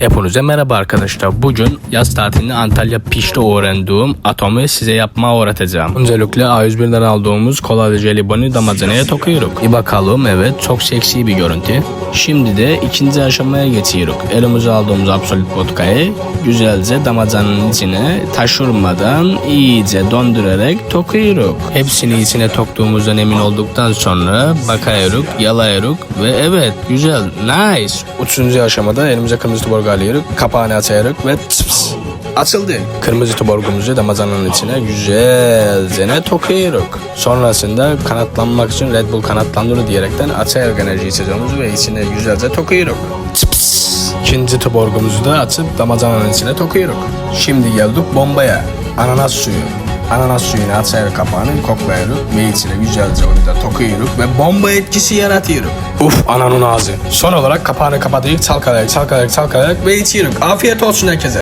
Hepinize merhaba arkadaşlar. Bugün yaz tatilini Antalya Piş'te öğrendiğim atomu size yapma öğreteceğim. Öncelikle A101'den aldığımız kola ve jelibonu damacanaya takıyoruz. Bir bakalım evet çok seksi bir görüntü. Şimdi de ikinci aşamaya geçiyoruz. Elimize aldığımız absolut vodkayı güzelce damacanın içine taşırmadan iyice döndürerek takıyoruz. Hepsini içine toktuğumuzdan emin olduktan sonra bakıyoruz, yalayıyoruz ve evet güzel, nice. Üçüncü aşamada elimize kırmızı tuborgu alıyoruz, kapağını açıyoruz ve tıs. Açıldı. Kırmızı tuborgumuzu damacanın içine güzelce tokuyoruz. Sonrasında kanatlanmak için Red Bull kanatlandırır diyerekten açıyoruz enerji içeceğimizi ve içine güzelce tokuyoruz. İkinci tuborgumuzu da açıp damacanın içine tokuyoruz. Şimdi geldik bombaya. Ananas suyu. Ananas suyunu açıyoruz kapağını kokluyoruz ve içine güzelce onu da ve bomba etkisi yaratıyoruz. Uf ananın ağzı. Son olarak kapağını kapatıyoruz çalkalayarak çalkalayarak çalkalayarak ve içiyoruz. Afiyet olsun herkese.